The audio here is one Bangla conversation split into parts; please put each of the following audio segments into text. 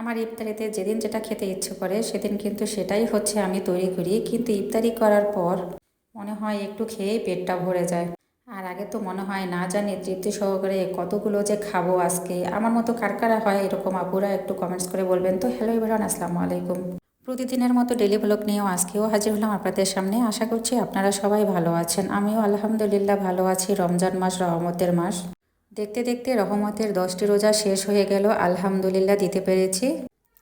আমার ইফতারিতে যেদিন যেটা খেতে ইচ্ছে করে সেদিন কিন্তু সেটাই হচ্ছে আমি তৈরি করি। কিন্তু ইফতারি করার পর মনে হয় একটু খেয়েই পেটটা ভরে যায়। আর আগে তো মনে হয় না জানি, তৃপ্তি সহকারে কতগুলো যে খাব আজকে, আমার মতো কার কারা হয় এরকম আপুরা একটু কমেন্টস করে বলবেন। তো হ্যালো ইবরান আসসালামু আলাইকুম। প্রতিদিনের মতো ডেলি ব্লগ নিয়েও আজকেও হাজির হলাম আপনাদের সামনে। আশা করছি আপনারা সবাই ভালো আছেন। আমিও আলহামদুলিল্লাহ ভালো আছি। রমজান মাস, রহমতের মাস। দেখতে দেখতে রহমতের দশটি রোজা শেষ হয়ে গেল, আলহামদুলিল্লাহ দিতে পেরেছি।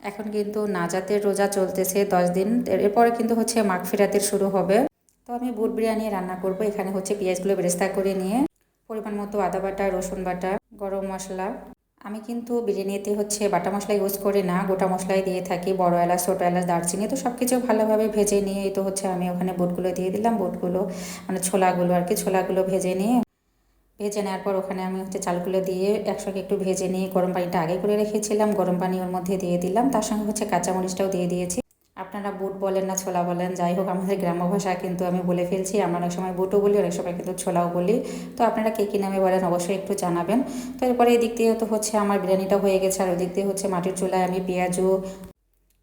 এখন কিন্তু নাজাতের রোজা চলতেছে দশ দিন। এরপরে কিন্তু হচ্ছে মাগফিরাতের শুরু হবে। তো আমি বুট বিরিয়ানি রান্না করব। এখানে হচ্ছে পেঁয়াজগুলো বেরেস্তা করে নিয়ে পরিমাণ মতো আদা বাটা, রসুন বাটা, গরম মশলা। আমি কিন্তু বিরিয়ানিতে হচ্ছে বাটা মশলা ইউজ করি না, গোটা মশলাই দিয়ে থাকি, বড় এলাচ, ছোটো এলাচ, দারচিনি, তো সব কিছু ভালোভাবে ভেজে নিয়ে তো হচ্ছে আমি ওখানে বুটগুলো দিয়ে দিলাম। বুটগুলো মানে ছোলাগুলো আর কি, ছোলাগুলো ভেজে নিয়ে ভেজে নেওয়ার পর ওখানে আমি হচ্ছে চালগুলো দিয়ে একসঙ্গে একটু ভেজে নিয়ে গরম পানিটা আগে করে রেখেছিলাম। গরম পানি ওর মধ্যে দিয়ে দিলাম। তার সঙ্গে হচ্ছে কাঁচামরিচটাও দিয়ে দিয়েছি। আপনারা বুট বলেন না ছোলা বলেন, যাই হোক আমাদের গ্রাম্য ভাষা কিন্তু আমি বলে ফেলছি। আমরা অনেক সময় বুটও বলি, অনেক সময় কিন্তু ছোলাও বলি। তো আপনারা কে কী নামে বলেন অবশ্যই একটু জানাবেন। তো এরপরে এই দিক দিয়ে তো হচ্ছে আমার বিরিয়ানিটা হয়ে গেছে, আর ওই দিক দিয়ে হচ্ছে মাটির চুলায় আমি পেঁয়াজও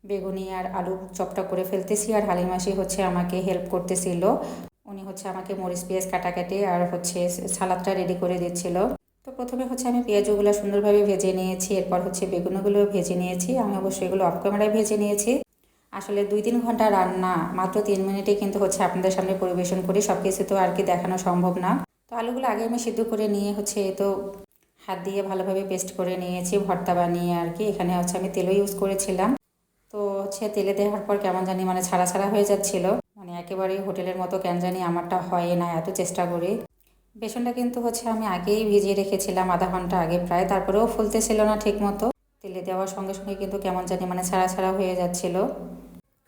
বেগুনি আর আলু চপটা করে ফেলতেছি। আর হালিমাসি হচ্ছে আমাকে হেল্প করতেছিল। উনি হচ্ছে আমাকে মরিচ, পেঁয়াজ কাটাকাটি আর হচ্ছে সালাদটা রেডি করে দিচ্ছিল। তো প্রথমে হচ্ছে আমি পেঁয়াজগুলো সুন্দরভাবে ভেজে নিয়েছি, এরপর হচ্ছে বেগুনগুলো ভেজে নিয়েছি। আমি অবশ্যই এগুলো অফ ক্যামেরায় ভেজে নিয়েছি। আসলে দুই তিন ঘণ্টা রান্না, মাত্র তিন মিনিটে কিন্তু হচ্ছে আপনাদের সামনে পরিবেশন করি সব কিছু তো আর কি দেখানো সম্ভব না। তো আলুগুলো আগে আমি সিদ্ধ করে নিয়ে হচ্ছে তো হাত দিয়ে ভালোভাবে পেস্ট করে নিয়েছি, ভর্তা বানিয়ে আর কি। এখানে হচ্ছে আমি তেলও ইউজ করেছিলাম। তো হচ্ছে তেলে দেওয়ার পর কেমন জানি মানে ছাড়া ছাড়া হয়ে যাচ্ছিল। একেবারেই হোটেলের মতো কেন জানি আমারটা হয় না, এত চেষ্টা করে। বেসনটা কিন্তু হচ্ছে আমি আগেই ভিজিয়ে রেখেছিলাম আধা ঘণ্টা আগে, প্রায় তারপরেও ফুলতেছিল না ঠিক মতো তেলে দেওয়ার সঙ্গে সঙ্গে কিন্তু কেমন জানি মানে ছাড়া ছাড়া হয়ে যাচ্ছিল।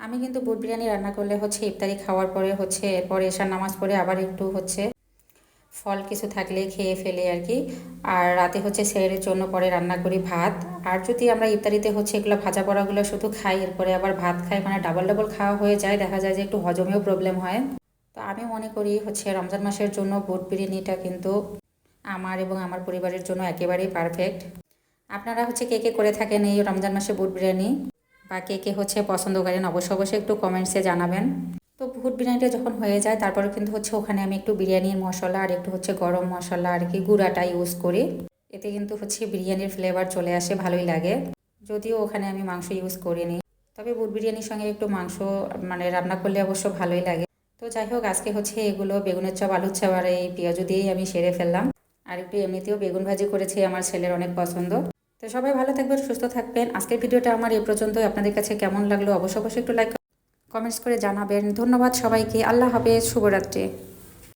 আমি কিন্তু বুট বিরিয়ানি রান্না করলে হচ্ছে ইফতারি খাওয়ার পরে হচ্ছে এরপর এশার নামাজ পড়ে আবার একটু হচ্ছে ফল কিছু থাকলে খেয়ে ফেলে আর কি। আর রাতে হচ্ছে সেরের জন্য পরে রান্না করি ভাত। আর যদি আমরা ইফতারিতে হচ্ছে এগুলো ভাজা পড়াগুলো শুধু খাই, এরপরে আবার ভাত খাই মানে ডাবল ডাবল খাওয়া হয়ে যায়, দেখা যায় যে একটু হজমেও প্রবলেম হয়। তো আমি মনে করি হচ্ছে রমজান মাসের জন্য বুট বিরিয়ানিটা কিন্তু আমার এবং আমার পরিবারের জন্য একেবারেই পারফেক্ট আপনারা হচ্ছে কে কে করে থাকেন এই রমজান মাসে বুট বিরিয়ানি? বা কে কে হচ্ছে পছন্দ করেন, অবশ্যই অবশ্যই একটু কমেন্টসে জানাবেন। তো ভুট বিরিয়ানিটা যখন হয়ে যায় তারপরে কিন্তু হচ্ছে ওখানে আমি একটু বিরিয়ানির মশলা আর একটু হচ্ছে গরম মশলা আর কি গুঁড়াটা ইউজ করি। এতে কিন্তু হচ্ছে বিরিয়ানির ফ্লেভার চলে আসে, ভালোই লাগে। যদিও ওখানে আমি মাংস ইউজ করিনি। তবে বুট বিরিয়ানির সঙ্গে একটু মাংস মানে রান্না করলে অবশ্য ভালোই লাগে। তো যাই হোক, আজকে হচ্ছে এগুলো বেগুনের চপ, আলুর চপ আর এই পেঁয়াজু দিয়েই আমি সেরে ফেললাম। আর একটু এমনিতেও বেগুন ভাজি করেছি, আমার ছেলের অনেক পছন্দ। তো সবাই ভালো থাকবেন, সুস্থ থাকবেন। আজকের ভিডিওটা আমার এই পর্যন্তই। আপনাদের কাছে কেমন লাগল? অবশ্য অবশ্যই একটু লাইক কমেন্টস করে জানাবেন। ধন্যবাদ সবাইকে। আল্লাহ হাফেজ। শুভরাত্রি।